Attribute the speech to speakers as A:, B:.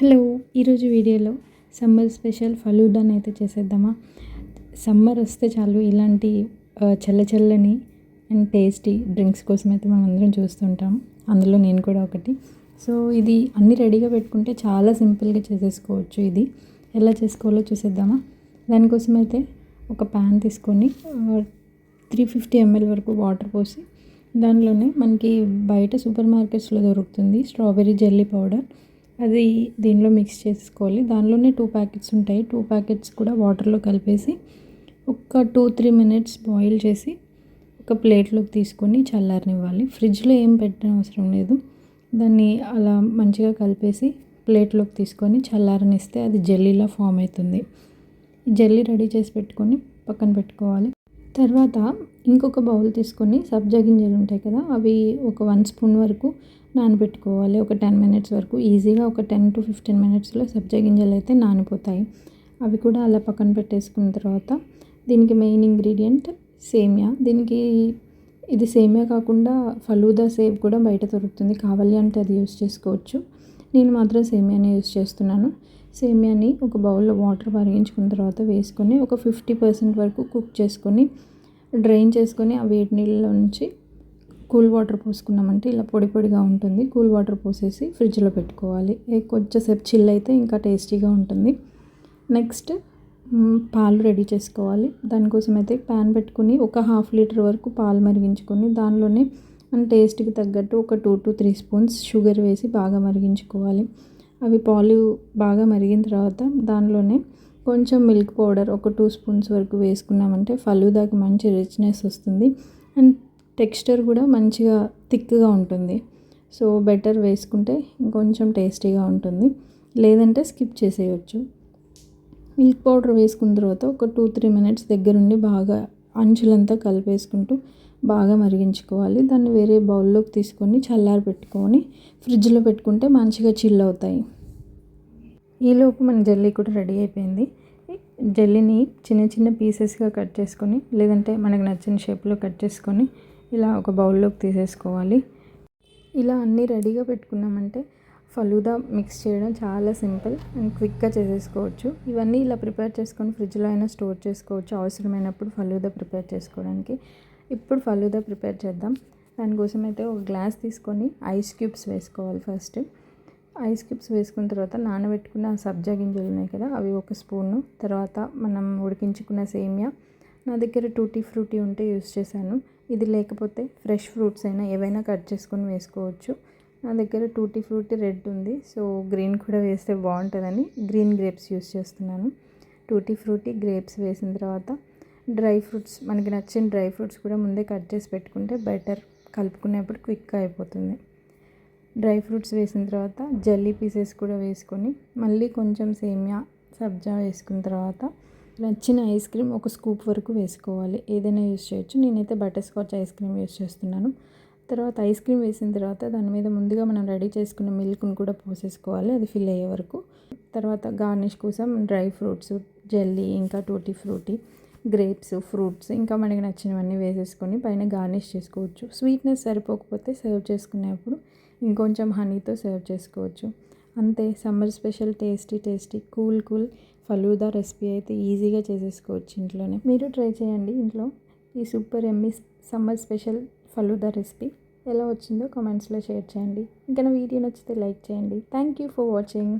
A: Hello ఈరోజు వీడియోలో summer special ఫలూడాని అయితే చేసేద్దామా? సమ్మర్ వస్తే చాలు ఇలాంటి చల్ల చల్లని అండ్ టేస్టీ డ్రింక్స్ కోసం అయితే మనం అందరం చూస్తుంటాం. అందులో నేను కూడా ఒకటి. సో ఇది అన్ని రెడీగా పెట్టుకుంటే చాలా సింపుల్గా చేసేసుకోవచ్చు ఇది. ఎలా చేసుకోవాలో చూసేద్దామా? దానికోసం అయితే ఒక ప్యాన్ తీసుకొని త్రీ ఫిఫ్టీ ఎంఎల్ వరకు వాటర్ పోసి దానిలోనే మనకి బయట సూపర్ మార్కెట్స్లో దొరుకుతుంది స్ట్రాబెర్రీ జెల్లీ పౌడర్. అది దీనిలో మిక్స్ చేసుకోవాలి. దానిలోనే టూ ప్యాకెట్స్ ఉంటాయి. టూ ప్యాకెట్స్ కూడా వాటర్లో కలిపేసి ఒక టూ త్రీ మినిట్స్ బాయిల్ చేసి ఒక ప్లేట్లోకి తీసుకొని చల్లారనివ్వాలి. ఫ్రిడ్జ్లో ఏం పెట్టడం అవసరం లేదు. దాన్ని అలా మంచిగా కలిపేసి ప్లేట్లోకి తీసుకొని చల్లారనిస్తే అది జెల్లీలా ఫామ్ అవుతుంది. జెల్లీ రెడీ చేసి పెట్టుకొని పక్కన పెట్టుకోవాలి. తర్వాత ఇంకొక బౌల్ తీసుకొని సబ్జా గింజలు ఉంటాయి కదా అవి ఒక వన్ స్పూన్ వరకు నానబెట్టుకోవాలి. ఒక టెన్ మినిట్స్ వరకు. ఈజీగా ఒక టెన్ టు ఫిఫ్టీన్ మినిట్స్లో సబ్జా గింజలు అయితే నానిపోతాయి. అవి కూడా అలా పక్కన పెట్టేసుకున్న తర్వాత దీనికి మెయిన్ ఇంగ్రీడియంట్ సేమియా. దీనికి ఇది సేమియా కాకుండా ఫలూదా సేవ్ కూడా బయట దొరుకుతుంది. కావాలి అంటే అది యూస్ చేసుకోవచ్చు. నేను మాత్రం సేమియాని యూస్ చేస్తున్నాను. సేమియాని ఒక బౌల్లో వాటర్ మరిగించుకున్న తర్వాత వేసుకొని ఒక ఫిఫ్టీ పర్సెంట్ వరకు కుక్ చేసుకొని డ్రైన్ చేసుకొని ఆ వేడి నీళ్ళలో నుంచి కూల్ వాటర్ పోసుకున్నామంటే ఇలా పొడి పొడిగా ఉంటుంది. కూల్ వాటర్ పోసేసి ఫ్రిడ్జ్లో పెట్టుకోవాలి. కొంచెంసేపు చిల్ అయితే ఇంకా టేస్టీగా ఉంటుంది. నెక్స్ట్ పాలు రెడీ చేసుకోవాలి. దానికోసం అయితే ప్యాన్ పెట్టుకుని ఒక హాఫ్ లీటర్ వరకు పాలు మరిగించుకొని దానిలోనే మన టేస్ట్కి తగ్గట్టు ఒక two to three spoons sugar వేసి బాగా మరిగించుకోవాలి. అవి పాలు బాగా మరిగిన తర్వాత దానిలోనే కొంచెం మిల్క్ పౌడర్ ఒక టూ స్పూన్స్ వరకు వేసుకున్నామంటే ఫలూదాకి మంచి రిచ్నెస్ వస్తుంది. అండ్ టెక్స్చర్ కూడా మంచిగా థిక్గా ఉంటుంది. సో బెటర్ వేసుకుంటే ఇంకొంచెం టేస్టీగా ఉంటుంది. లేదంటే స్కిప్ చేసేయచ్చు. మిల్క్ పౌడర్ వేసుకున్న తర్వాత ఒక టూ త్రీ మినిట్స్ దగ్గరుండి బాగా అంచులంతా కలిపేసుకుంటూ బాగా మరిగించుకోవాలి. దాన్ని వేరే బౌల్లోకి తీసుకొని చల్లారి పెట్టుకొని ఫ్రిడ్జ్లో పెట్టుకుంటే మంచిగా చిల్ అవుతాయి. ఈలోపు మన జల్లీ కూడా రెడీ అయిపోయింది. జెల్లీని చిన్న చిన్న పీసెస్గా కట్ చేసుకొని లేదంటే మనకు నచ్చిన షేప్లో కట్ చేసుకొని ఇలా ఒక బౌల్లోకి తీసేసుకోవాలి. ఇలా అన్నీ రెడీగా పెట్టుకున్నామంటే ఫలూదా మిక్స్ చేయడం చాలా సింపుల్ అండ్ క్విక్గా చేసేసుకోవచ్చు. ఇవన్నీ ఇలా ప్రిపేర్ చేసుకొని ఫ్రిడ్జ్లో అయినా స్టోర్ చేసుకోవచ్చు అవసరమైనప్పుడు ఫలూదా ప్రిపేర్ చేసుకోవడానికి. ఇప్పుడు ఫలూదా ప్రిపేర్ చేద్దాం. దానికోసం అయితే ఒక గ్లాస్ తీసుకొని ఐస్ క్యూబ్స్ వేసుకోవాలి ఫస్ట్. ఐస్ క్యూబ్స్ వేసుకున్న తర్వాత నానబెట్టుకున్న సబ్జా గింజలు ఉన్నాయి కదా అవి ఒక స్పూను. తర్వాత మనం ఉడికించుకున్న సేమియా నా దగ్గర టూటీ ఫ్రూటీ ఉంటే యూస్ చేశాను. ఇది లేకపోతే ఫ్రెష్ ఫ్రూట్స్ అయినా ఏవైనా కట్ చేసుకొని వేసుకోవచ్చు. నా దగ్గర టూటీ ఫ్రూటీ రెడ్ ఉంది. సో గ్రీన్ కూడా వేస్తే బాగుంటుందని గ్రీన్ గ్రేప్స్ యూస్ చేస్తున్నాను. టూటీ ఫ్రూటీ గ్రేప్స్ వేసిన తర్వాత డ్రై ఫ్రూట్స్ మనకి నచ్చిన డ్రై ఫ్రూట్స్ కూడా ముందే కట్ చేసి పెట్టుకుంటే బెటర్. కలుపుకునేప్పుడు క్విక్గా అయిపోతుంది. డ్రై ఫ్రూట్స్ వేసిన తర్వాత జల్లీ పీసెస్ కూడా వేసుకొని మళ్ళీ కొంచెం సేమియా సబ్జా వేసుకున్న తర్వాత నచ్చిన ఐస్ క్రీమ్ ఒక స్కూప్ వరకు వేసుకోవాలి. ఏదైనా యూస్ చేయొచ్చు. నేనైతే butterscotch ice cream use చేస్తున్నాను. తర్వాత ఐస్ క్రీమ్ వేసిన తర్వాత దాని మీద ముందుగా మనం రెడీ చేసుకున్న మిల్క్ను కూడా పోసేసుకోవాలి. అది ఫిల్ అయ్యే వరకు. తర్వాత గార్నిష్ కోసం డ్రై ఫ్రూట్స్ జెల్లీ ఇంకా టూటీ ఫ్రూటీ గ్రేప్స్ ఫ్రూట్స్ ఇంకా మనకి నచ్చినవన్నీ వేసేసుకొని పైన గార్నిష్ చేసుకోవచ్చు. స్వీట్నెస్ సరిపోకపోతే సర్వ్ చేసుకునేప్పుడు ఇంకొంచెం హనీతో సర్వ్ చేసుకోవచ్చు. అంతే summer special tasty tasty cool cool falooda recipe అయితే ఈజీగా చేసేసుకోవచ్చు ఇంట్లోనే. మీరు ట్రై చేయండి ఇంట్లో ఈ super yummy summer special falooda recipe. ఎలా వచ్చిందో కామెంట్స్లో షేర్ చేయండి. ఇంకా నా వీడియో నచ్చితే లైక్ చేయండి. Thank you for watching.